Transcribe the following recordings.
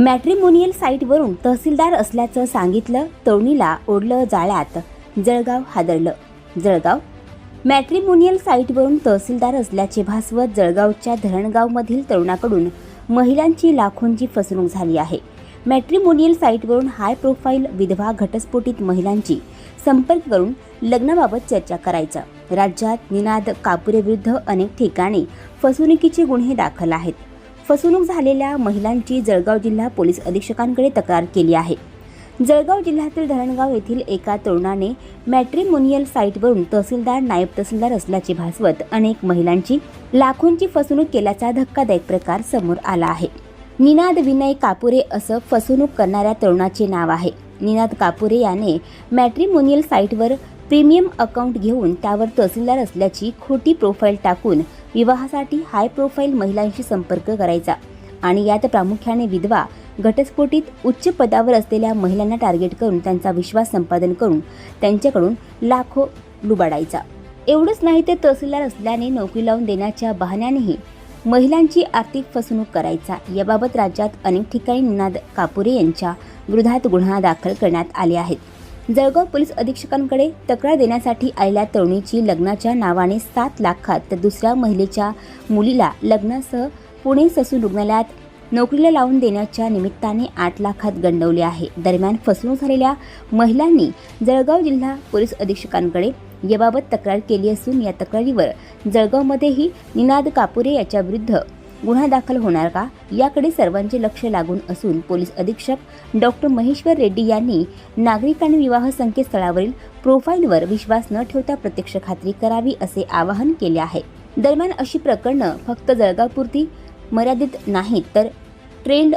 Matrimonial साईटवरून तहसीलदार असल्याचं सांगितलं तरुणीला ओढलं जाळ्यात. जळगाव हादरलं. जळगाव? मॅट्रिमोनियल साईटवरून तहसीलदार असल्याचे भासवत जळगावच्या धरणगावमधील तरुणाकडून महिलांची लाखोंची फसवणूक झाली आहे. मॅट्रिमोनियल साईटवरून हाय प्रोफाईल विधवा घटस्फोटित महिलांची संपर्क करून लग्नाबाबत चर्चा करायचा. राज्यात निनाद कापुरेविरुद्ध अनेक ठिकाणी फसवणुकीचे गुन्हे दाखल आहेत. फसवणूक झालेल्या महिलांची जळगाव जिल्हा पोलीस अधीक्षकांकडे तक्रार केली आहे. जळगाव जिल्ह्यातील धरणगाव येथील एका तरुणाने मॅट्रिमोनियल साईटवरून तहसीलदार नायब तहसीलदार असल्याचे भासवत अनेक महिलांची लाखोंची फसवणूक केल्याचा धक्कादायक प्रकार समोर आला आहे. निनाद विनय कापुरे असं फसवणूक करणाऱ्या तरुणाचे नाव आहे. निनाद कापुरे याने मॅट्रिमोनियल साईटवर प्रीमियम अकाउंट घेऊन त्यावर तहसीलदार असल्याची खोटी प्रोफाईल टाकून विवाहासाठी हाय प्रोफाईल महिलांशी संपर्क करायचा. आणि यात प्रामुख्याने विधवा घटस्फोटीत उच्च पदावर असलेल्या महिलांना टार्गेट करून त्यांचा विश्वास संपादन करून त्यांच्याकडून लाखो लुबाडायचा. एवढंच नाही तर तहसीलदार असल्याने नोकरी लावून देण्याच्या बहाण्यानेही महिलांची आर्थिक फसवणूक करायचा. याबाबत राज्यात अनेक ठिकाणी निनाद कापुरे यांच्या विरोधात गुन्हा दाखल करण्यात आले आहेत. जळगाव पोलीस अधीक्षकांकडे तक्रार देण्यासाठी आलेल्या तरुणीची लग्नाच्या नावाने सात लाखात तर दुसऱ्या महिलेच्या मुलीला लग्नासह पुणे ससून रुग्णालयात नोकरीला लावून देण्याच्या निमित्ताने आठ लाखात गंडवले आहे. दरम्यान फसवणूक झालेल्या महिलांनी जळगाव जिल्हा पोलीस अधीक्षकांकडे याबाबत तक्रार केली असून या तक्रारीवर जळगावमध्येही निनाद कापुरे याच्याविरुद्ध गुन्हा दाखल होणार का? याकडे सर्वांचे लक्ष लागून असून पोलीस अधीक्षक डॉक्टर महेश्वर रेड्डी यांनी नागरिक आणि विवाह संकेतस्थळावरील प्रोफाईलवर विश्वास न ठेवता प्रत्यक्ष खात्री करावी असे आवाहन केले आहे. दरम्यान अशी प्रकरणं फक्त जळगावपुरती मर्यादित नाहीत तर ट्रेंड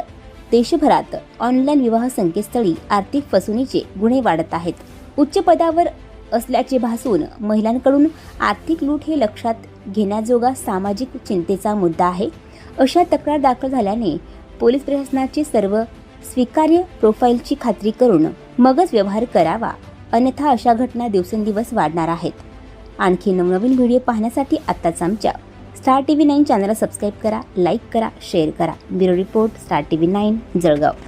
देशभरात ऑनलाईन विवाह संकेतस्थळी आर्थिक फसवणीचे गुन्हे वाढत आहेत. उच्च पदावर असल्याचे भासून महिलांकडून आर्थिक लूट हे लक्षात घेण्याजोगा सामाजिक चिंतेचा मुद्दा आहे. अशा तक्रार दाखल झाल्याने पोलीस प्रशासनाचे सर्व स्वीकार्य प्रोफाईलची खात्री करून मगच व्यवहार करावा. अन्यथा अशा घटना दिवसेंदिवस वाढणार आहेत. आणखी नवनवीन व्हिडिओ पाहण्यासाठी आत्ताच आमच्या स्टार टी व्ही नाईन चॅनलला सबस्क्राईब करा लाईक करा शेअर करा. Bureau report star TV nine Jalgaon.